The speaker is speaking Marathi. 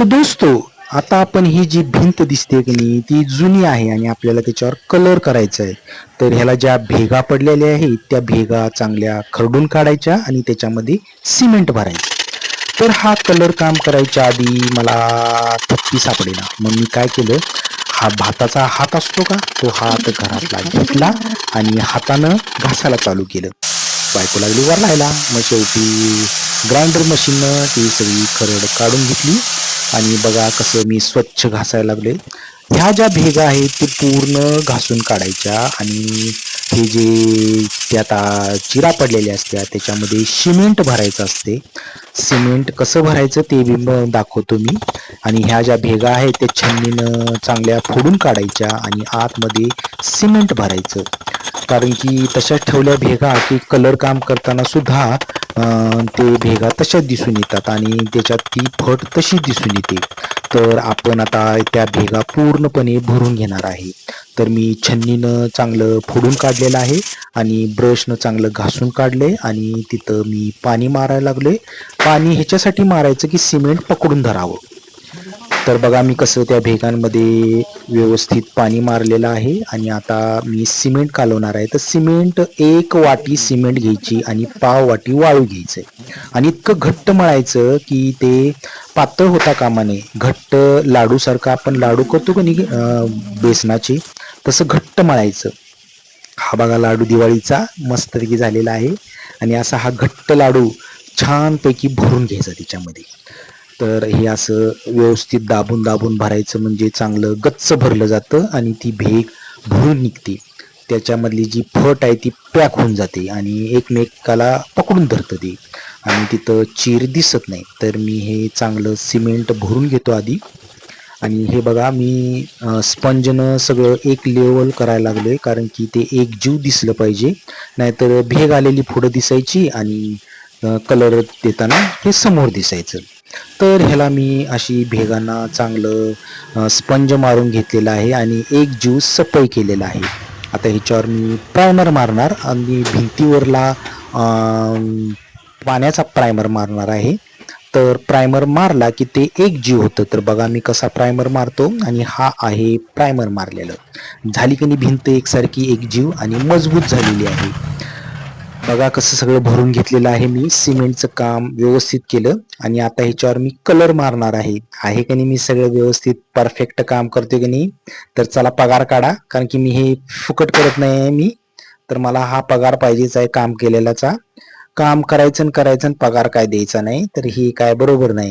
तर दोस्तो आता आपण ही जी भिंत दिसते की नाही ती जुनी आहे आणि आपल्याला त्याच्यावर कलर करायचा आहे. तर ह्याला ज्या भेगा पडलेल्या आहेत त्या भेगा चांगल्या खरडून काढायच्या आणि त्याच्यामध्ये सिमेंट भरायचं. तर हा कलर काम करायच्या आधी मला थप्पी सापडेना. मग मी काय केलं हा भाताचा हात असतो का तो हात घरातला घेतला आणि हातानं घासायला चालू केलं. बायको लागली वर राहायला मग शेवटी ग्राइंडर मशीननं ती सगळी खरड काढून घेतली. आणि बघा कसं मी स्वच्छ घासायला लागले ह्या ज्या भेगा आहेत ते पूर्ण घासून काढायच्या आणि हे जे ते आता चिरा पडलेल्या असत्या त्याच्यामध्ये सिमेंट भरायचं असते. सिमेंट कसं भरायचं ते बी दाखवतो मी. आणि ह्या ज्या भेगा आहेत त्या छन्नीनं चांगल्या फोडून काढायच्या आणि आतमध्ये सिमेंट भरायचं. कारण की तशाच ठेवल्या भेगा की कलर काम करताना सुद्धा ते भेगा तशाच दिसून येतात आणि त्याच्यात ती फट तशी दिसून येते. तर आपण आता त्या भेगा पूर्णपणे भरून घेणार आहे. तर मी छन्नीनं चांगलं फोडून काढलेलं आहे आणि ब्रशनं चांगलं घासून काढले आणि तिथं मी पाणी मारायला लागले पाणी ह्याच्यासाठी मारायचं की सिमेंट पकडून धरावं. तर बघा मी कसं त्या भेगांमध्ये व्यवस्थित पाणी मारलेलं आहे आणि आता मी सिमेंट कालवणार आहे. तर सिमेंट एक वाटी सिमेंट घ्यायची आणि पाव वाटी वाळू घ्यायचंय. आणि इतकं घट्ट मळायचं की ते पातळ होता कामा नये घट्ट लाडूसारखं आपण लाडू करतो का नाही बेसनाचे तसं घट्ट मळायचं. हा बघा लाडू दिवाळीचा मस्तपैकी झालेला आहे. आणि असा हा घट्ट लाडू छानपैकी भरून घ्यायचा त्याच्यामध्ये. तर हे असं व्यवस्थित दाबून दाबून भरायचं म्हणजे चांगलं गच्च भरलं जातं आणि ती भेग भरून निघते. त्याच्यामधली जी फट आहे ती पॅक होऊन जाते आणि एकमेकाला पकडून धरतं ते. आणि तिथं चीर दिसत नाही. तर मी हे चांगलं सिमेंट भरून घेतो आधी. आणि हे बघा मी स्पंजनं सगळं एक लेवल करायला लागलोय कारण की ते एक जीव दिसलं पाहिजे. नाहीतर भेग आलेली पुढं दिसायची आणि कलर देताना हे समोर दिसायचं. तर ह्याला मी अशी भेगांना चांगलं स्पंज मारून घेतलेलं आहे आणि एक जीव सपय केलेला आहे. आता ह्याच्यावर मी प्रायमर मारणार आणि भिंतीवरला पाण्याचा प्रायमर मारणार आहे. तर प्रायमर मारला की ते एक जीव होतं. तर बघा मी कसा प्रायमर मारतो आणि हा आहे प्रायमर मारलेलं. झाली की नाही भिंत एकसारखी एक जीव आणि मजबूत झालेली आहे. बघा कसं सगळं भरून घेतलेलं आहे मी. सिमेंटचं काम व्यवस्थित केलं आणि आता ह्याच्यावर मी कलर मारणार आहे. आहे की नाही मी सगळं व्यवस्थित परफेक्ट काम करतोय की नाही? तर चला पगार काढा. कारण की मी हे फुकट करत नाही आहे मी. तर मला हा पगार पाहिजेच आहे काम केलेल्याचा. काम करायचं आणि करायचं आणि पगार काय द्यायचा नाही. तर ही काय बरोबर नाही.